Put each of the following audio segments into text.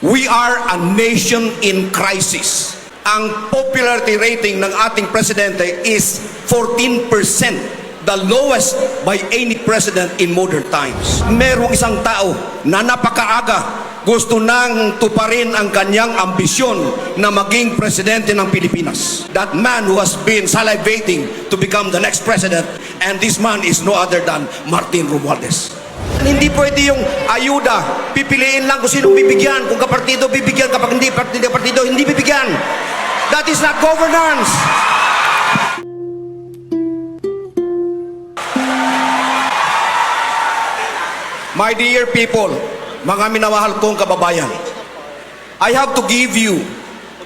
We are a nation in crisis. Ang popularity rating ng ating presidente is 14%, the lowest by any president in modern times. Merong isang tao na napakaaga gusto nang tuparin ang kanyang ambisyon na maging presidente ng Pilipinas. That man who has been salivating to become the next president and this man is no other than Martin Romualdez. Hindi pwede yung ayuda. Pipiliin lang kung sino bibigyan. Kung kapartido bibigyan, kapag hindi partido, partido, hindi bibigyan. That is not governance. My dear people, mga minamahal kong kababayan, I have to give you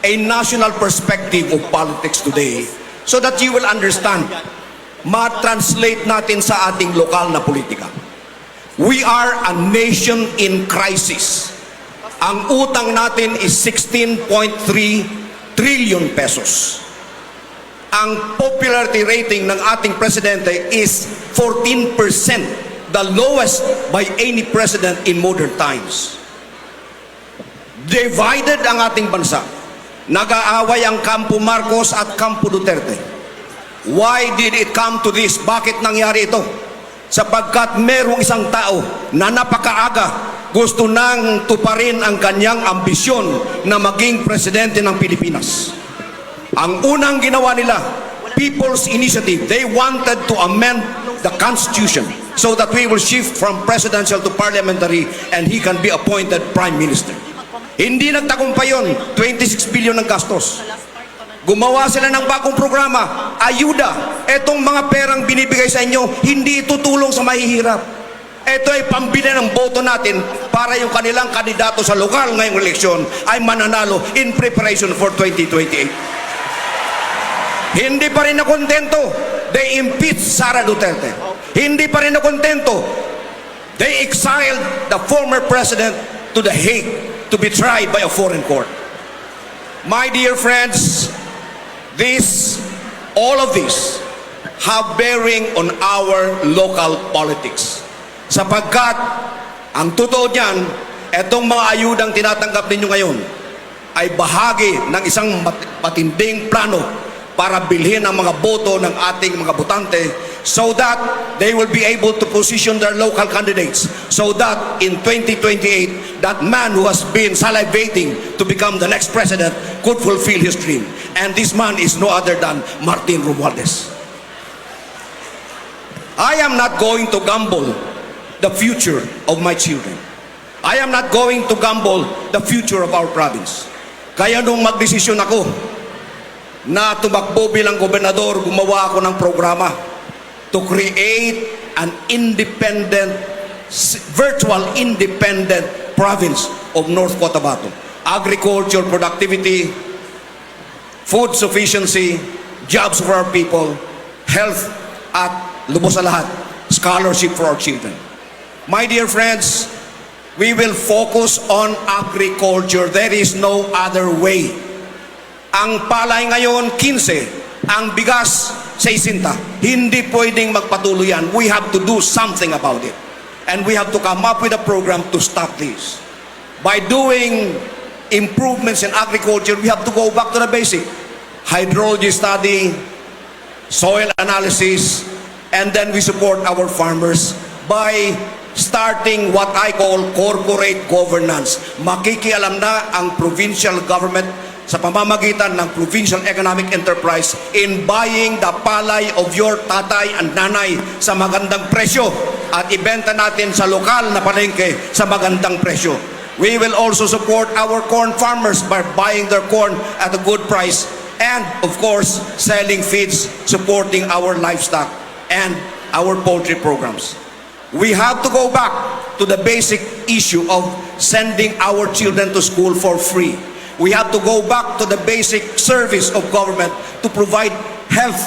a national perspective of politics today so that you will understand, ma-translate natin sa ating lokal na politika. We are a nation in crisis. Ang utang natin is 16.3 trillion pesos. Ang popularity rating ng ating presidente is 14%, the lowest by any president in modern times. Divided ang ating bansa. Nag-aaway ang Kampo Marcos at Kampo Duterte. Why did it come to this? Bakit nangyari ito? Sapagkat merong isang tao na napakaaga gusto nang tuparin ang kanyang ambisyon na maging presidente ng Pilipinas. Ang unang ginawa nila, People's Initiative, they wanted to amend the Constitution so that we will shift from presidential to parliamentary and he can be appointed Prime Minister. Hindi nagtagumpay yun, 26 billion ng gastos. Gumawa sila ng bagong programa, ayuda. Etong mga perang binibigay sa inyo, hindi tutulong sa mahihirap. Ito ay pambili ng boto natin para yung kanilang kandidato sa lokal ngayong eleksyon ay mananalo in preparation for 2028. Hindi pa rin na kontento. They impeached Sara Duterte. Hindi pa rin na kontento. They exiled the former president to the Hague to be tried by a foreign court. My dear friends, this, all of this, have bearing on our local politics. Sapagkat, ang totoo niyan, etong mga ayudang tinatanggap ninyo ngayon, ay bahagi ng isang mat- matinding plano para bilhin ang mga boto ng ating mga botante so that they will be able to position their local candidates so that in 2028 that man who has been salivating to become the next president could fulfill his dream. And this man is no other than Martin Romualdez. I am not going to gamble the future of my children. I am not going to gamble the future of our province. Kaya nung magdesisyon ako na tumakbo bilang gobernador, gumawa ako ng programa to create an independent, virtual independent province of North Cotabato. Agriculture, productivity, food sufficiency, jobs for our people, health, at lubos sa lahat, scholarship for our children. My dear friends, we will focus on agriculture. There is no other way. Ang palay ngayon, 15. Ang bigas, 60. Hindi pwedeng magpatuloy yan. We have to do something about it. And we have to come up with a program to stop this. By doing improvements in agriculture, we have to go back to the basic. Hydrology study, soil analysis, and then we support our farmers by starting what I call corporate governance. Makikialam na ang provincial government sa pamamagitan ng provincial economic enterprise in buying the palay of your tatay and nanay sa magandang presyo at ibenta natin sa lokal na palengke sa magandang presyo. We will also support our corn farmers by buying their corn at a good price and of course selling feeds supporting our livestock and our poultry programs. We have to go back to the basic issue of sending our children to school for free. We have to go back to the basic service of government to provide health,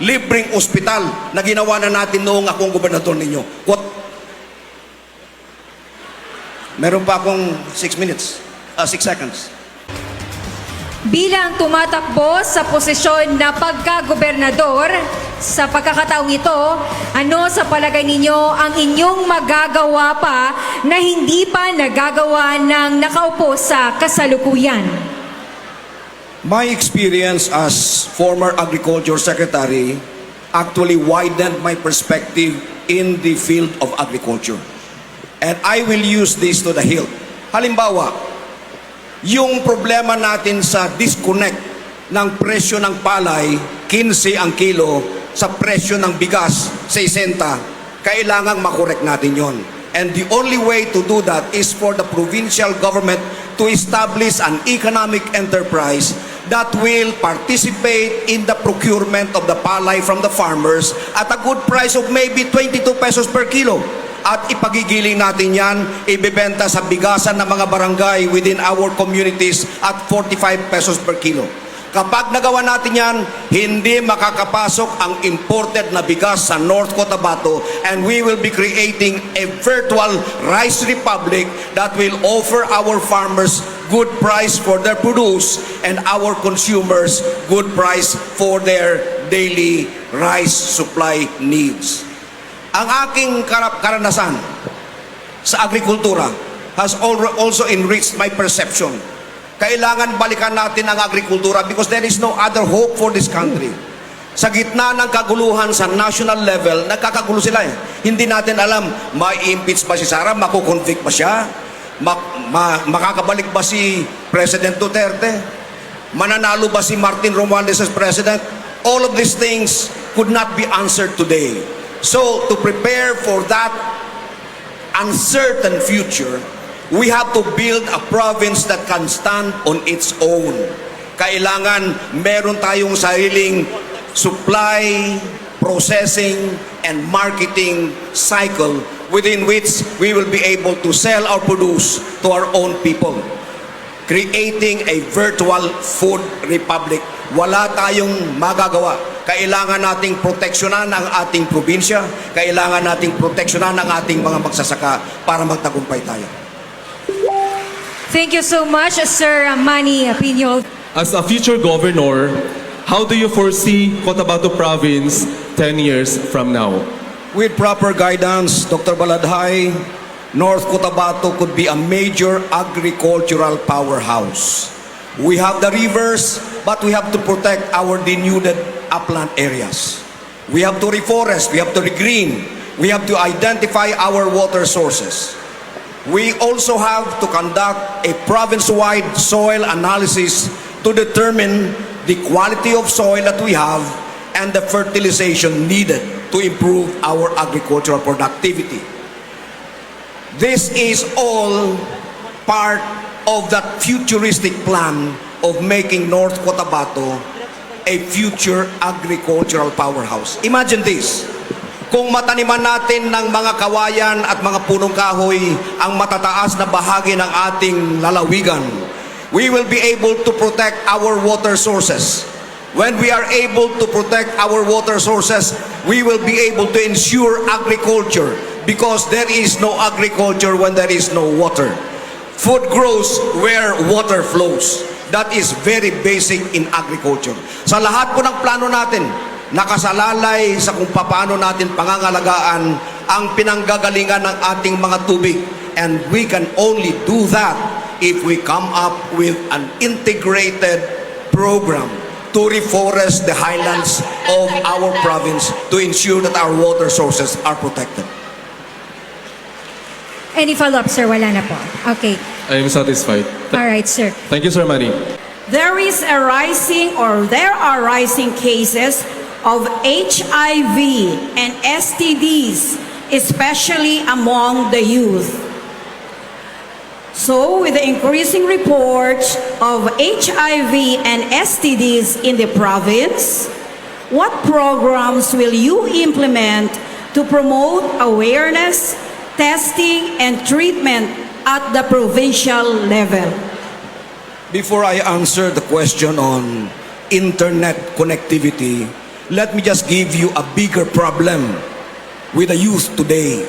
libreng ospital na ginawa na natin noong akong gobernador ninyo. What? Meron pa akong 6 minutes, 6 seconds. Bilang tumatakbo sa posisyon na pagkagobernador sa pagkakataong ito, ano sa palagay ninyo ang inyong magagawa pa na hindi pa nagagawa ng nakaupo sa kasalukuyan? My experience as former agriculture secretary actually widened my perspective in the field of agriculture. And I will use this to the hilt. Halimbawa, yung problema natin sa disconnect ng presyo ng palay, 15 ang kilo, sa presyo ng bigas, 60, kailangang makorek natin yon. And the only way to do that is for the provincial government to establish an economic enterprise that will participate in the procurement of the palay from the farmers at a good price of maybe 22 pesos per kilo. At ipagigiling natin yan, ibibenta sa bigasan ng mga barangay within our communities at 45 pesos per kilo. Kapag nagawa natin yan, hindi makakapasok ang imported na bigas sa North Cotabato and we will be creating a virtual rice republic that will offer our farmers good price for their produce and our consumers good price for their daily rice supply needs. Ang aking karanasan sa agrikultura has al- also enriched my perception. Kailangan balikan natin ang agrikultura because there is no other hope for this country. Sa gitna ng kaguluhan sa national level, nagkakagulo sila eh. Hindi natin alam, ma-impeach ba si Sara, makukonvict ba siya, Ma- ma- makakabalik ba si President Duterte, mananalo ba si Martin Romualdez as President. All of these things could not be answered today. So, to prepare for that uncertain future, we have to build a province that can stand on its own. Kailangan meron tayong sariling supply, processing, and marketing cycle within which we will be able to sell our produce to our own people. Creating a virtual food republic. Wala tayong magagawa. Kailangan nating proteksyonan ang ating probinsya. Kailangan nating proteksyonan ang ating mga magsasaka para magtagumpay tayo. Thank you so much, Sir Manny Pino. As a future governor, how do you foresee Cotabato Province 10 years from now? With proper guidance, Dr. Baladhay, North Cotabato could be a major agricultural powerhouse. We have the rivers, but we have to protect our denuded upland areas. We have to reforest, we have to regreen, we have to identify our water sources. We also have to conduct a province-wide soil analysis to determine the quality of soil that we have and the fertilization needed to improve our agricultural productivity. This is all part of that futuristic plan of making North Cotabato a future agricultural powerhouse. Imagine this. Kung mataniman natin ng mga kawayan at mga punong kahoy ang matataas na bahagi ng ating lalawigan, we will be able to protect our water sources. When we are able to protect our water sources, we will be able to ensure agriculture because there is no agriculture when there is no water. Food grows where water flows. That is very basic in agriculture. Sa lahat po ng plano natin, nakasalalay sa kung paano natin pangangalagaan ang pinanggagalingan ng ating mga tubig. And we can only do that if we come up with an integrated program to reforest the highlands of our province to ensure that our water sources are protected. Any follow-up, sir? Wala na po. Okay. I am satisfied. All right, sir. Thank you, Sir Manny. There is a rising or there are rising cases of HIV and STDs, especially among the youth. So, with the increasing reports of HIV and STDs in the province, what programs will you implement to promote awareness, testing, and treatment at the provincial level? Before I answer the question on internet connectivity, let me just give you a bigger problem with the youth today.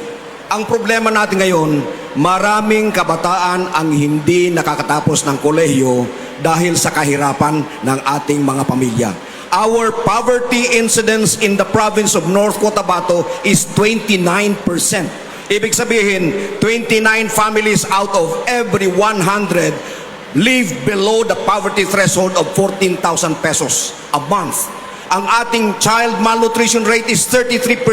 Ang problema natin ngayon, maraming kabataan ang hindi nakakatapos ng kolehiyo dahil sa kahirapan ng ating mga pamilya. Our poverty incidence in the province of North Cotabato is 29%. Ibig sabihin, 29 families out of every 100 live below the poverty threshold of 14,000 pesos a month. Ang ating child malnutrition rate is 33%.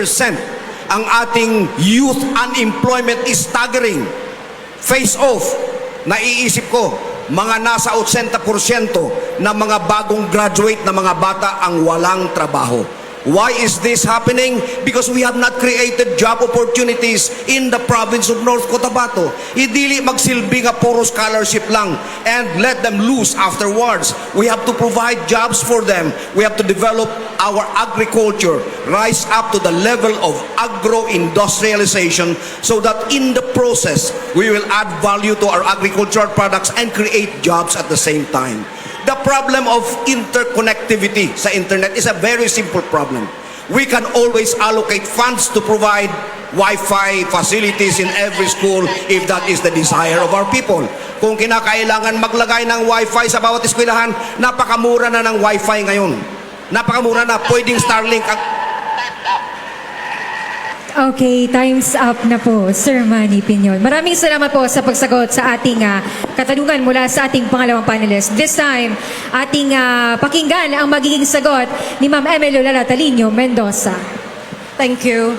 Ang ating youth unemployment is staggering. Face off, naiisip ko, mga nasa 80% na mga bagong graduate na mga bata ang walang trabaho. Why is this happening? Because we have not created job opportunities in the province of North Cotabato. Idili magsilbi nga puro scholarship lang and let them lose afterwards. We have to provide jobs for them. We have to develop our agriculture, rise up to the level of agro-industrialization so that in the process, we will add value to our agricultural products and create jobs at the same time. The problem of interconnectivity sa internet is a very simple problem. We can always allocate funds to provide Wi-Fi facilities in every school if that is the desire of our people. Kung kinakailangan maglagay ng Wi-Fi sa bawat eskwelahan, napakamura na ng Wi-Fi ngayon. Napakamura na, pwedeng Starlink ang Okay, time's up na po, Sir Manny Pinyon. Maraming salamat po sa pagsagot sa ating ah, katanungan mula sa ating pangalawang panelist. This time, ating ah, pakinggan ang magiging sagot ni Ma'am Emelo Lalatalino Mendoza. Thank you.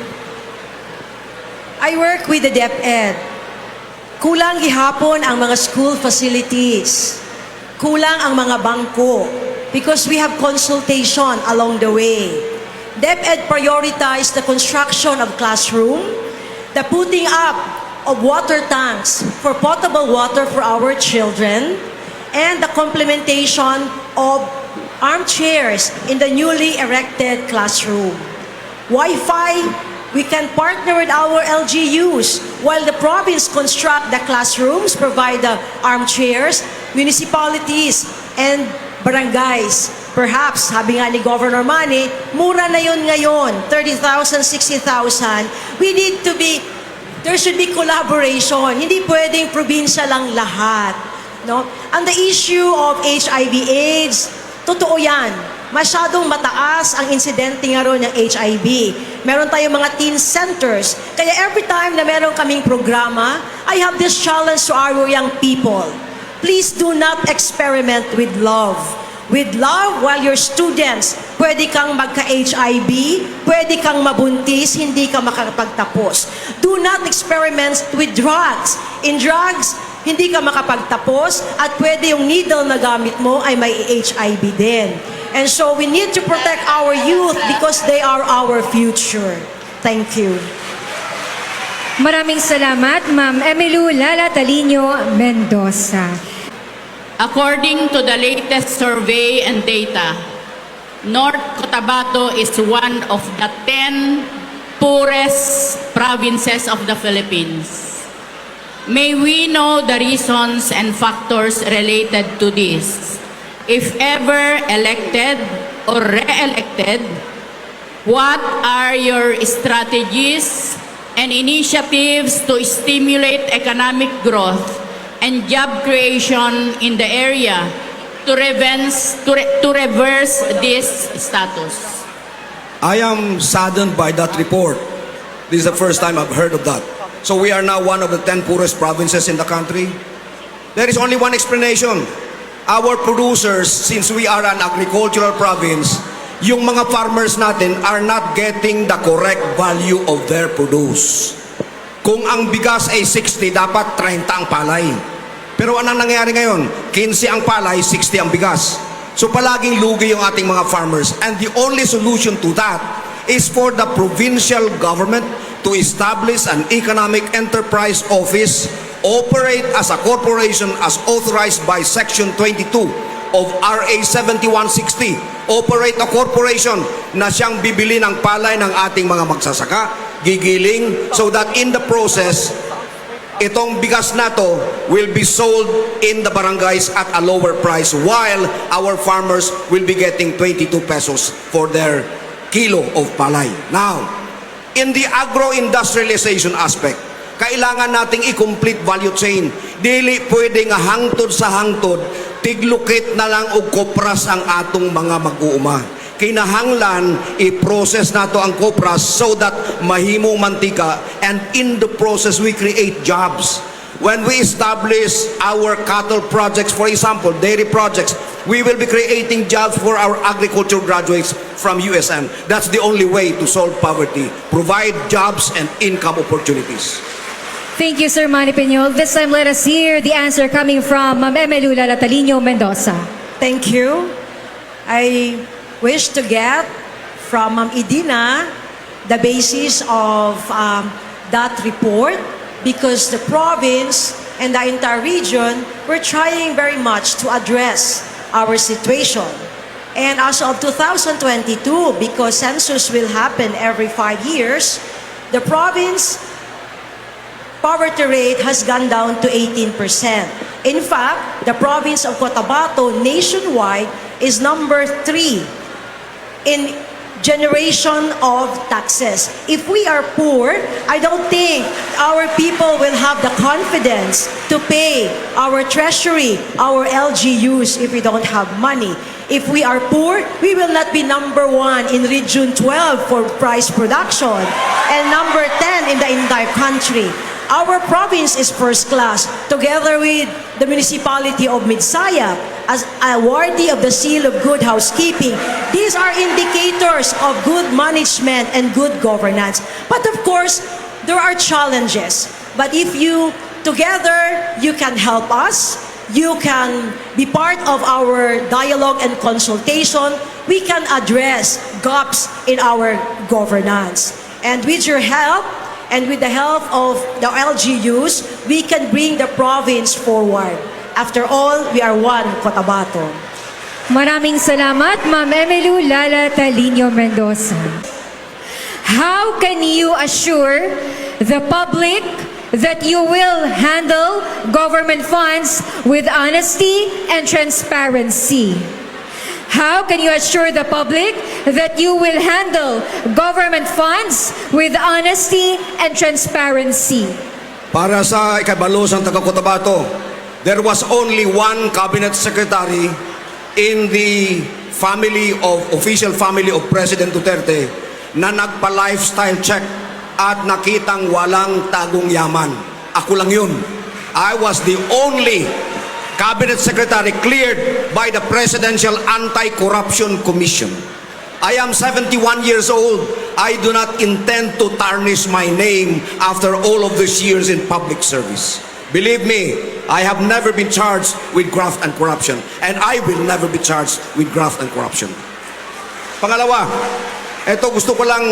I work with the DepEd. Kulang gihapon ang mga school facilities. Kulang ang mga bangko because we have consultation along the way. DepEd prioritized the construction of classroom, the putting up of water tanks for potable water for our children, and the complementation of armchairs in the newly erected classroom. Wi-Fi, we can partner with our LGUs while the province construct the classrooms, provide the armchairs, municipalities, and barangays. Perhaps, sabi nga ni Governor Manny, mura na yun ngayon, 30,000, 60,000. We need to be, there should be collaboration. Hindi pwedeng probinsya lang lahat. No? And the issue of HIV AIDS, totoo yan. Masyadong mataas ang insidente nga ron ng HIV. Meron tayong mga teen centers. Kaya every time na meron kaming programa, I have this challenge to our young people. Please do not experiment with love. With love, while you're students, pwede kang magka-HIV, pwede kang mabuntis, hindi ka makapagtapos. Do not experiment with drugs. In drugs, hindi ka makapagtapos at pwede yung needle na gamit mo ay may HIV din. And so we need to protect our youth because they are our future. Thank you. Maraming salamat, Ma'am Emelu Lalatalino Mendoza. According to the latest survey and data, North Cotabato is one of the 10 poorest provinces of the Philippines. May we know the reasons and factors related to this. If ever elected or re-elected, what are your strategies and initiatives to stimulate economic growth and job creation in the area to reverse, to, re- to reverse this status? I am saddened by that report. This is the first time I've heard of that. So we are now one of the 10 poorest provinces in the country. There is only one explanation. Our producers, since we are an agricultural province, yung mga farmers natin are not getting the correct value of their produce. Kung ang bigas ay 60, dapat 30 ang palay. Pero anong nangyayari ngayon? 15 ang palay, 60 ang bigas. So palaging lugi yung ating mga farmers. And the only solution to that is for the provincial government to establish an economic enterprise office, operate as a corporation as authorized by Section 22 of RA 7160. Operate a corporation na siyang bibili ng palay ng ating mga magsasaka, gigiling, so that in the process, itong bigas na to will be sold in the barangays at a lower price while our farmers will be getting 22 pesos for their kilo of palay. Now, in the agro-industrialization aspect, kailangan nating i-complete value chain. Dili pwede nga hangtod sa hangtod, tiglukit na lang og kopras ang atong mga mag-uuma. Kinahanglan i-process nato ang kopras so that mahimo mantika and in the process we create jobs. When we establish our cattle projects, for example, dairy projects, we will be creating jobs for our agriculture graduates from USM. That's the only way to solve poverty. Provide jobs and income opportunities. Thank you, Sir Manny Piñol. This time, let us hear the answer coming from Ma'am Emelu Lalatalino Mendoza. Thank you. I wish to get from Ma'am Idina the basis of um, that report because the province and the entire region were trying very much to address our situation. And as of 2022, because census will happen every five years, the province poverty rate has gone down to 18%. In fact, the province of Cotabato nationwide is number three in generation of taxes. If we are poor, I don't think our people will have the confidence to pay our treasury, our LGUs if we don't have money. If we are poor, we will not be number one in Region 12 for price production and number 10 in the entire country. Our province is first class, together with the municipality of Midsaya, as awardee of the seal of good housekeeping. These are indicators of good management and good governance. But of course, there are challenges. But if you together, you can help us. You can be part of our dialogue and consultation. We can address gaps in our governance. And with your help, and with the help of the LGUs, we can bring the province forward. After all, we are one Cotabato. Maraming salamat, Ma'am Emelu Lalatalino Mendoza. How can you assure the public that you will handle government funds with honesty and transparency? How can you assure the public that you will handle government funds with honesty and transparency? Para sa ikabalusang taga Cotabato, there was only one cabinet secretary in the family of official family of President Duterte na nagpa-lifestyle check at nakitang walang tagong yaman. Ako lang yun. I was the only cabinet secretary cleared by the Presidential Anti-Corruption Commission. I am 71 years old. I do not intend to tarnish my name after all of these years in public service. Believe me, I have never been charged with graft and corruption, and I will never be charged with graft and corruption. Pangalawa, eto gusto ko lang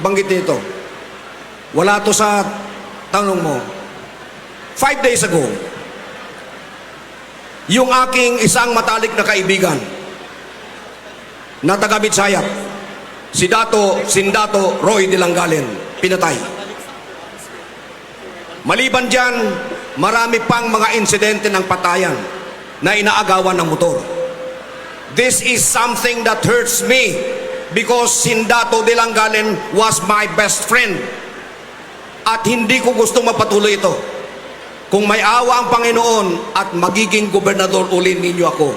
banggitin ito. Wala to sa tanong mo. Five days ago, yung aking isang matalik na kaibigan na taga Bitsayap, si Dato Sindato Roy de Langalen, pinatay. Maliban dyan, marami pang mga insidente ng patayan na inaagawan ng motor. This is something that hurts me because Sindato de Langalen was my best friend. At hindi ko gusto mapatuloy ito. Kung may awa ang Panginoon at magiging gobernador uli ninyo ako,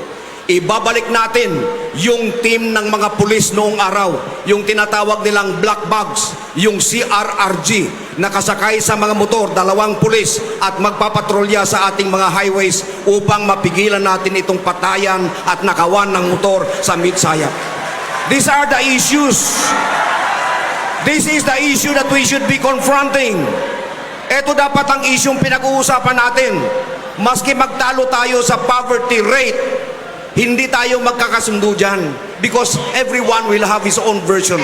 ibabalik natin yung team ng mga pulis noong araw, yung tinatawag nilang black bags, yung CRRG, nakasakay sa mga motor, dalawang pulis at magpapatrolya sa ating mga highways upang mapigilan natin itong patayan at nakawan ng motor sa Midsayap. These are the issues This is the issue that we should be confronting. Ito dapat ang isyong pinag-uusapan natin. Maski magtalo tayo sa poverty rate, hindi tayo magkakasundo dyan. Because everyone will have his own version.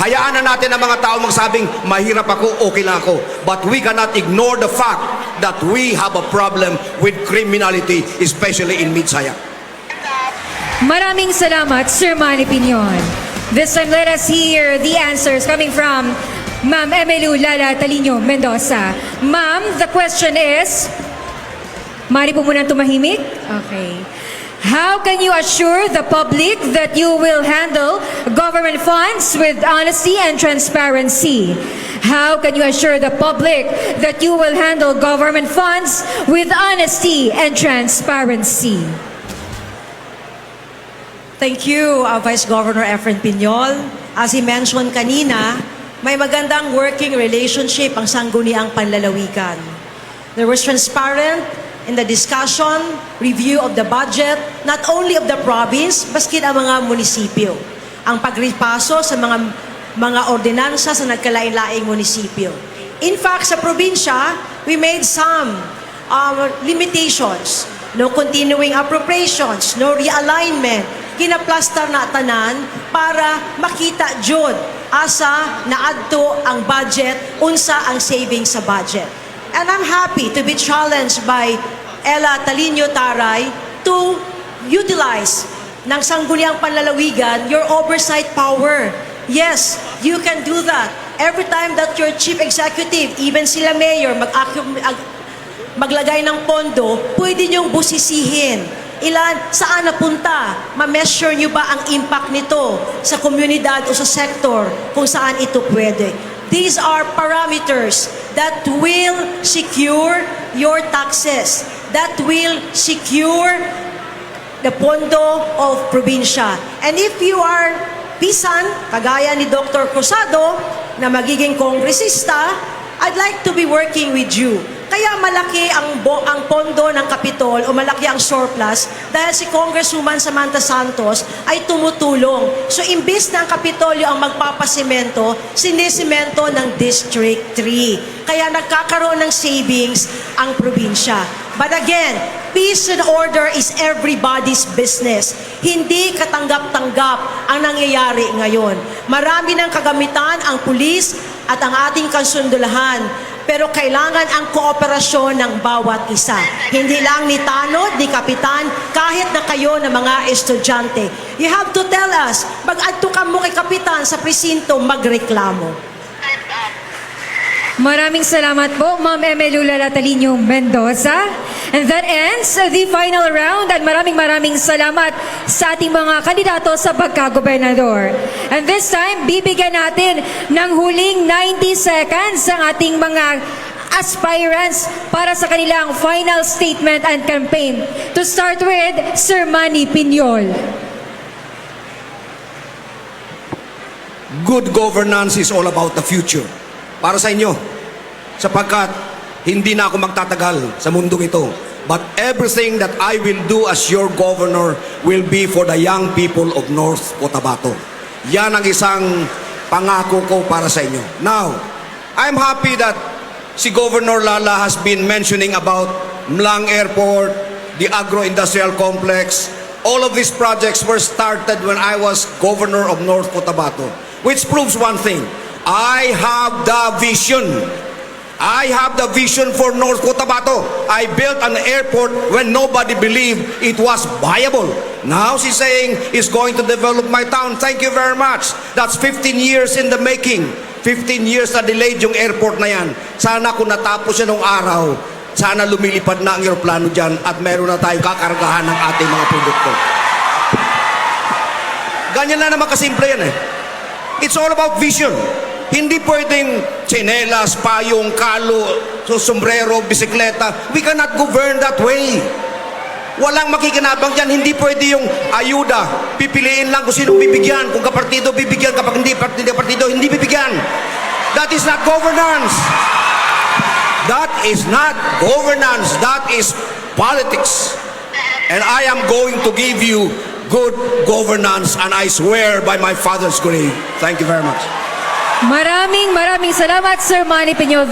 Hayaan na natin ang mga tao magsabing, mahirap ako, okay lang ako. But we cannot ignore the fact that we have a problem with criminality, especially in Midsaya. Maraming salamat, Sir Manny Piñon. This time, let us hear the answers coming from Ma'am Emelu Lala Talino Mendoza. Ma'am, the question is, Mari po muna tumahimik. Okay. How can you assure the public that you will handle government funds with honesty and transparency? How can you assure the public that you will handle government funds with honesty and transparency? Thank you, uh, Vice Governor Efren Piñol. As he mentioned kanina, may magandang working relationship ang sangguniang panlalawigan. There was transparent in the discussion, review of the budget, not only of the province, baski ang mga munisipyo. Ang pagripaso sa mga mga ordinansa sa nagkalain-laing munisipyo. In fact, sa probinsya, we made some um, limitations. No continuing appropriations, no realignment. Kinaplastar na tanan para makita jud asa naadto ang budget, unsa ang savings sa budget. And I'm happy to be challenged by Ella Talino Taray to utilize ng sangguniang panlalawigan your oversight power. Yes, you can do that. Every time that your chief executive, even sila mayor, mag maglagay ng pondo, pwede niyong busisihin. Ilan, saan napunta? Ma-measure niyo ba ang impact nito sa komunidad o sa sektor kung saan ito pwede? These are parameters that will secure your taxes, that will secure the pondo of probinsya. And if you are pisan, kagaya ni Dr. Cruzado, na magiging kongresista, I'd like to be working with you. Kaya malaki ang, bo, ang pondo ng Kapitol o malaki ang surplus dahil si Congresswoman Samantha Santos ay tumutulong. So imbis na ang Kapitolyo ang magpapasimento, sinisimento ng District 3. Kaya nagkakaroon ng savings ang probinsya. But again, peace and order is everybody's business. Hindi katanggap-tanggap ang nangyayari ngayon. Marami ng kagamitan ang pulis at ang ating kansundulahan. Pero kailangan ang kooperasyon ng bawat isa. Hindi lang ni Tanod, ni Kapitan, kahit na kayo na mga estudyante. You have to tell us, mag-adto ka mo kay Kapitan sa presinto, magreklamo. Maraming salamat po, Ma'am Emelula Latalino Mendoza. And that ends the final round at maraming maraming salamat sa ating mga kandidato sa pagkagobernador. And this time, bibigyan natin ng huling 90 seconds ang ating mga aspirants para sa kanilang final statement and campaign. To start with, Sir Manny Pinyol. Good governance is all about the future. Para sa inyo. Sapagkat hindi na ako magtatagal sa mundong ito. But everything that I will do as your governor will be for the young people of North Cotabato. Yan ang isang pangako ko para sa inyo. Now, I'm happy that si Governor Lala has been mentioning about Mlang Airport, the agro-industrial complex. All of these projects were started when I was governor of North Cotabato, which proves one thing. I have the vision. I have the vision for North Cotabato. I built an airport when nobody believed it was viable. Now she's saying it's going to develop my town. Thank you very much. That's 15 years in the making. 15 years na delayed yung airport na yan. Sana kung natapos yan nung araw, sana lumilipad na ang aeroplano dyan at meron na tayong kakargahan ng ating mga produkto. Ganyan na naman kasimple yan eh. It's all about vision. Hindi pwedeng tsinelas, payong, kalo, so sombrero, bisikleta. We cannot govern that way. Walang makikinabang dyan. Hindi pwede yung ayuda. Pipiliin lang kung sino bibigyan. Kung kapartido, bibigyan. Kapag hindi partido, partido, hindi bibigyan. That is not governance. That is not governance. That is politics. And I am going to give you good governance and I swear by my father's grave. Thank you very much. Maraming maraming salamat, Sir Manny Pinyol.